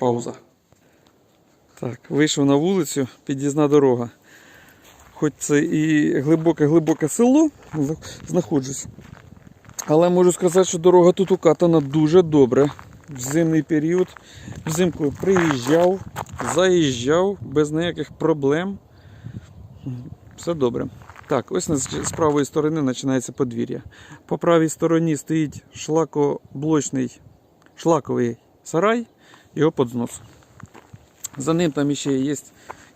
Пауза. Так, вийшов на вулицю, під'їзна дорога. Хоч це і глибоке-глибоке село, знаходжусь. Але можу сказати, що дорога тут укатана дуже добре. В зимний період. Взимку приїжджав, заїжджав без ніяких проблем. Все добре. Так, ось з правої сторони починається подвір'я. По правій стороні стоїть шлакоблочний шлаковий сарай, його під знос. За ним там ще є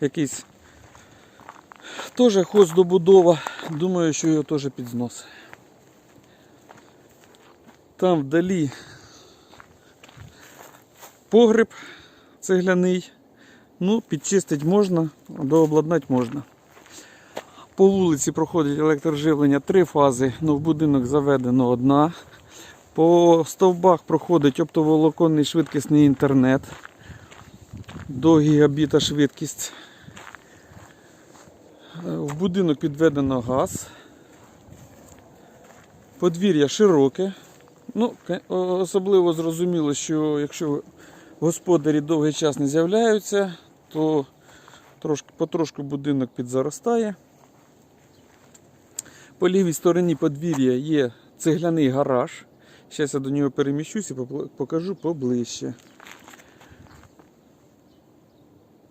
якийсь теж хоздобудова. Думаю, що його теж під знос. Там вдалі погреб цегляний. Ну, підчистити можна, дообладнати можна. По вулиці проходить електроживлення три фази, ну в будинок заведено одна. По стовбах проходить оптоволоконний швидкісний інтернет до гігабіта швидкість. Е, В будинок підведено газ. Подвір'я широке. Ну, особливо зрозуміло, що якщо господарі довгий час не з'являються, то трошки, потрошку будинок підзаростає. По лівій стороні подвір'я є цегляний гараж. Зараз я до нього переміщусь і покажу поближче.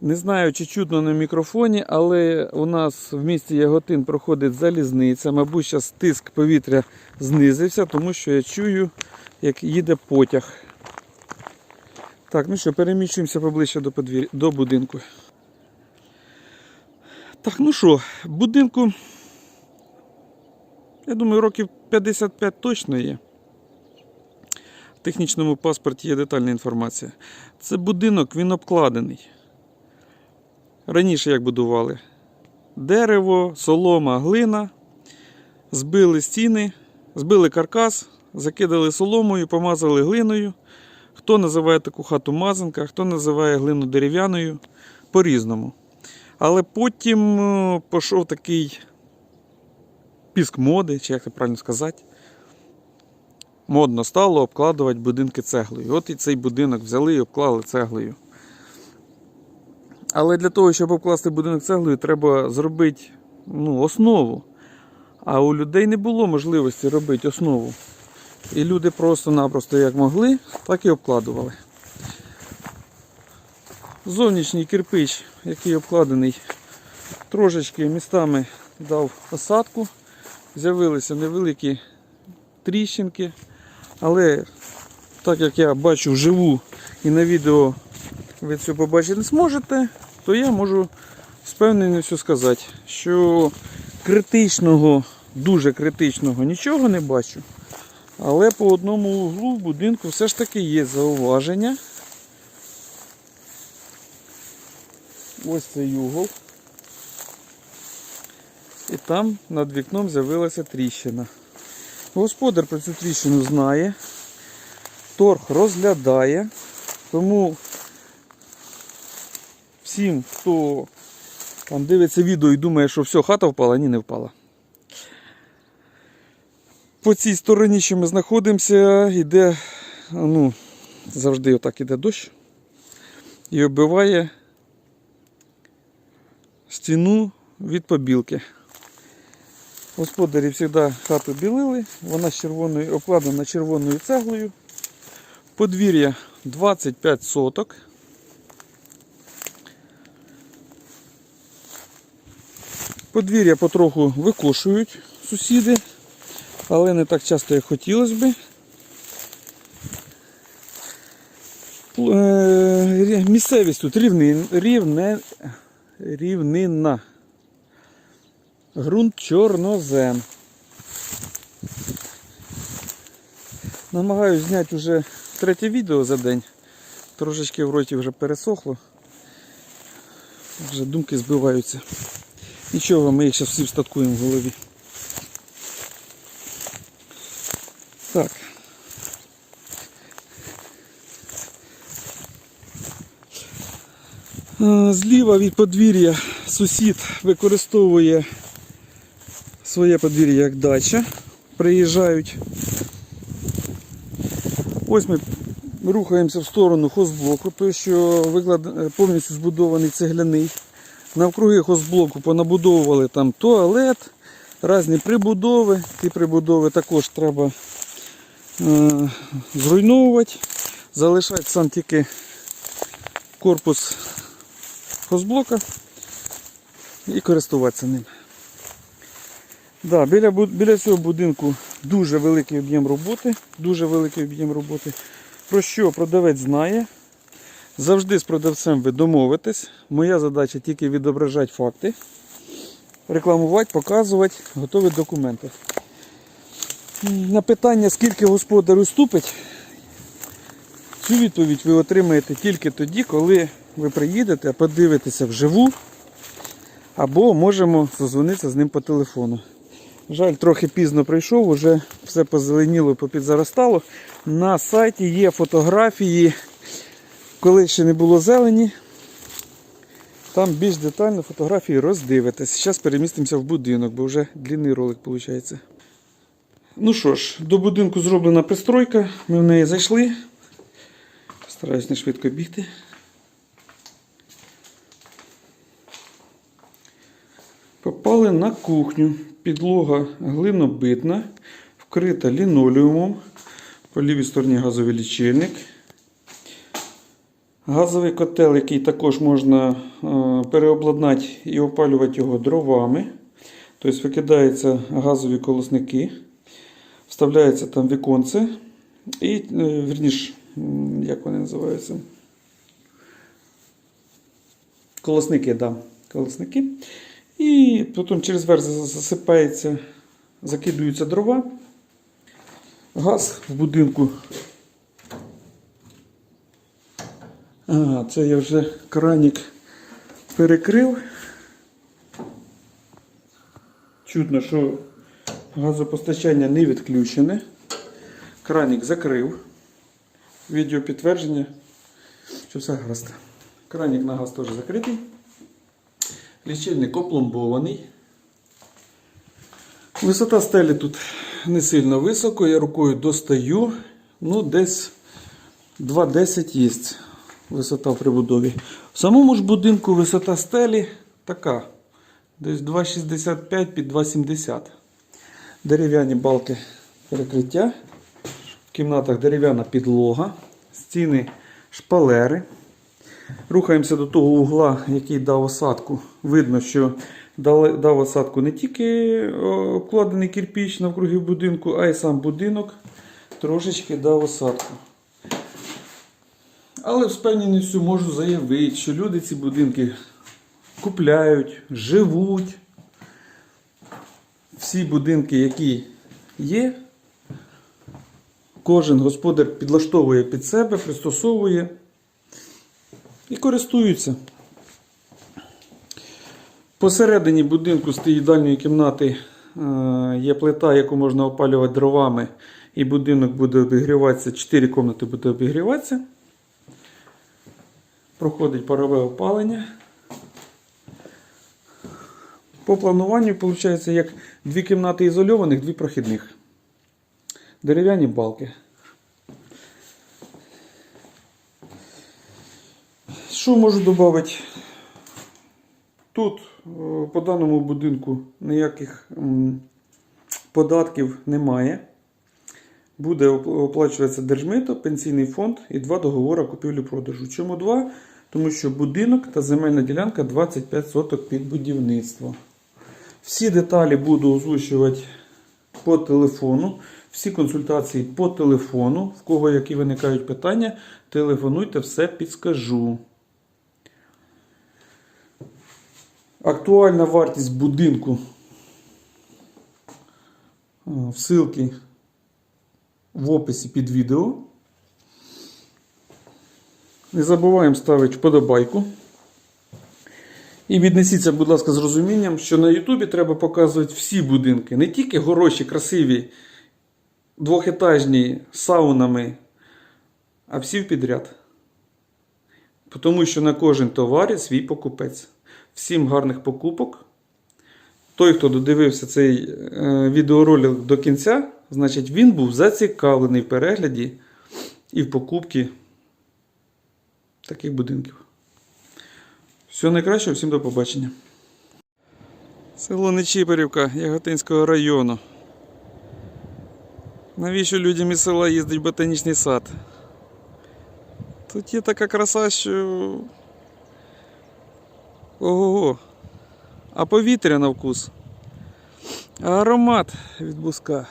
Не знаю, чи чутно на мікрофоні, але у нас в місті Яготин проходить залізниця. Мабуть, зараз тиск повітря знизився, тому що я чую, як їде потяг. Так, ну що, переміщуємося поближче до, подвір... до будинку. Так, ну що, будинку, я думаю, років 55 точно є. Технічному паспорті є детальна інформація. Це будинок, він обкладений. Раніше як будували? Дерево, солома, глина, збили стіни, збили каркас, закидали соломою, помазали глиною. Хто називає таку хату мазанка, хто називає глину дерев'яною по-різному. Але потім е, пішов такий піск моди, чи як це правильно сказати. Модно стало обкладувати будинки цеглою. От і цей будинок взяли і обклали цеглою. Але для того, щоб обкласти будинок цеглою, треба зробити ну, основу. А у людей не було можливості робити основу. І люди просто-напросто як могли, так і обкладували. Зовнішній кирпич, який обкладений, трошечки містами дав осадку. З'явилися невеликі тріщинки. Але так як я бачу вживу і на відео ви це побачити не зможете, то я можу з певненістю сказати, що критичного, дуже критичного нічого не бачу. Але по одному углу в будинку все ж таки є зауваження. Ось цей угол. І там над вікном з'явилася тріщина. Господар про цю тріщину знає, торг розглядає, тому всім, хто там дивиться відео і думає, що все, хата впала, ні, не впала. По цій стороні, що ми знаходимося, йде, ну, завжди отак іде дощ і оббиває стіну від побілки. Господарі завжди хату білили, вона з червоною, обкладена червоною цеглою. Подвір'я 25 соток. Подвір'я потроху викошують сусіди, але не так часто, як хотілося. Пл- е, Місцевість тут рівни, рівне, рівнина. Грунт чорнозем. Намагаюсь зняти вже третє відео за день. Трошечки в роті вже пересохло. Вже думки збиваються. Нічого, ми їх зараз всі встаткуємо в голові. Так. Е, Зліва від подвір'я сусід використовує своє подвір'я як дача. Приїжджають. Ось ми рухаємося в сторону хозблоку, той, що виклад... е, повністю збудований цегляний. Навкруги хозблоку понабудовували там туалет, різні прибудови. Ті прибудови також треба е, зруйновувати. Залишати сам тільки корпус хозблока і користуватися ним. Да, біля, біля цього будинку дуже великий об'єм роботи. Дуже великий об'єм роботи. Про що продавець знає. Завжди з продавцем ви домовитесь. Моя задача тільки відображати факти, рекламувати, показувати, готові документи. На питання, скільки господар уступить, цю відповідь ви отримаєте тільки тоді, коли ви приїдете, подивитеся вживу, або можемо созвонитися з ним по телефону. Жаль, трохи пізно прийшов, уже все позеленіло, попідзаростало. На сайті є фотографії, коли ще не було зелені. Там більш детально фотографії роздивитесь. Зараз перемістимося в будинок, бо вже длинний ролик виходить. Ну що ж, до будинку зроблена пристройка. Ми в неї зайшли. Стараюсь не швидко бігти. Попали на кухню. Підлога глинобитна, вкрита лінолеумом. По лівій стороні газовий лічильник. Газовий котел, який також можна е, переобладнати і опалювати його дровами. Тобто викидаються газові колосники, вставляється там віконце. І, е, вірніш, м, як вони називаються? Колосники, да. Колосники. І потім через верх засипається, закидуються дрова. Газ в будинку. Ага, це я вже кранік перекрив. Чутно, що газопостачання не відключене. Кранік закрив. Відео підтвердження, що все гаразд. Кранік на газ теж закритий. Лічильник опломбований. Висота стелі тут не сильно високо, я рукою достаю. Ну, десь 2,10 є висота в прибудові. В самому ж будинку висота стелі така. Десь 2,65 під 2,70. Дерев'яні балки перекриття. В кімнатах дерев'яна підлога, стіни шпалери. Рухаємося до того угла, який дав осадку. Видно, що дав осадку не тільки обкладений кирпіч навкруги будинку, а й сам будинок трошечки дав осадку. Але з впевненістю можу заявити, що люди ці будинки купляють, живуть. Всі будинки, які є, кожен господар підлаштовує під себе, пристосовує і користуються. Посередині будинку з тієї дальньої кімнати е, є плита, яку можна опалювати дровами, і будинок буде обігріватися, 4 кімнати буде обігріватися. Проходить парове опалення. По плануванню виходить як дві кімнати ізольованих, дві прохідних. Дерев'яні балки. Що можу додати? Тут е, по даному будинку ніяких податків немає. Буде оплачуватися держмито, пенсійний фонд і два договори купівлі-продажу. Чому два? Тому що будинок та земельна ділянка 25 соток під будівництво. Всі деталі буду озвучувати по телефону. Всі консультації по телефону. В кого які виникають питання, телефонуйте, все підскажу. Актуальна вартість будинку в ссылки в описі під відео. Не забуваємо ставити вподобайку. І віднесіться, будь ласка, з розумінням, що на Ютубі треба показувати всі будинки, не тільки хороші, красиві, двохетажні саунами, а всі підряд. Тому що на кожен товар свій покупець. Всім гарних покупок. Той, хто додивився цей е, відеоролик до кінця, значить він був зацікавлений в перегляді і в покупці таких будинків. Всього найкращого, всім до побачення. Село Нечіпорівка Яготинського району. Навіщо людям із села їздить в ботанічний сад? Тут є така краса, що. Ого. А повітря на вкус. Аромат від буска.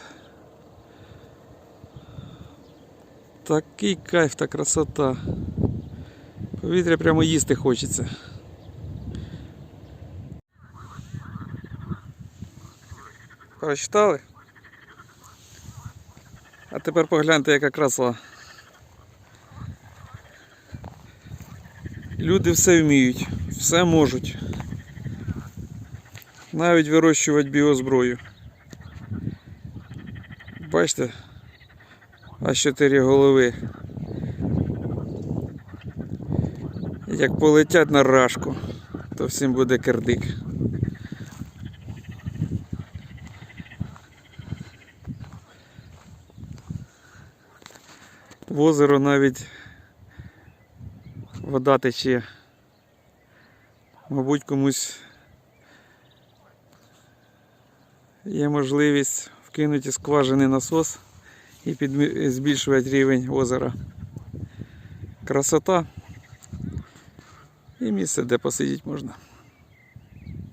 Такий кайф та красота. Повітря прямо їсти хочеться. Прочитали? А тепер погляньте, яка краса. Люди все вміють, все можуть. Навіть вирощувати біозброю. Бачите? Аж чотири голови. Як полетять на рашку, то всім буде кирдик. В озеро навіть вода тече. Мабуть, комусь є можливість вкинути скважений насос і збільшувати рівень озера. Красота і місце, де посидіти можна.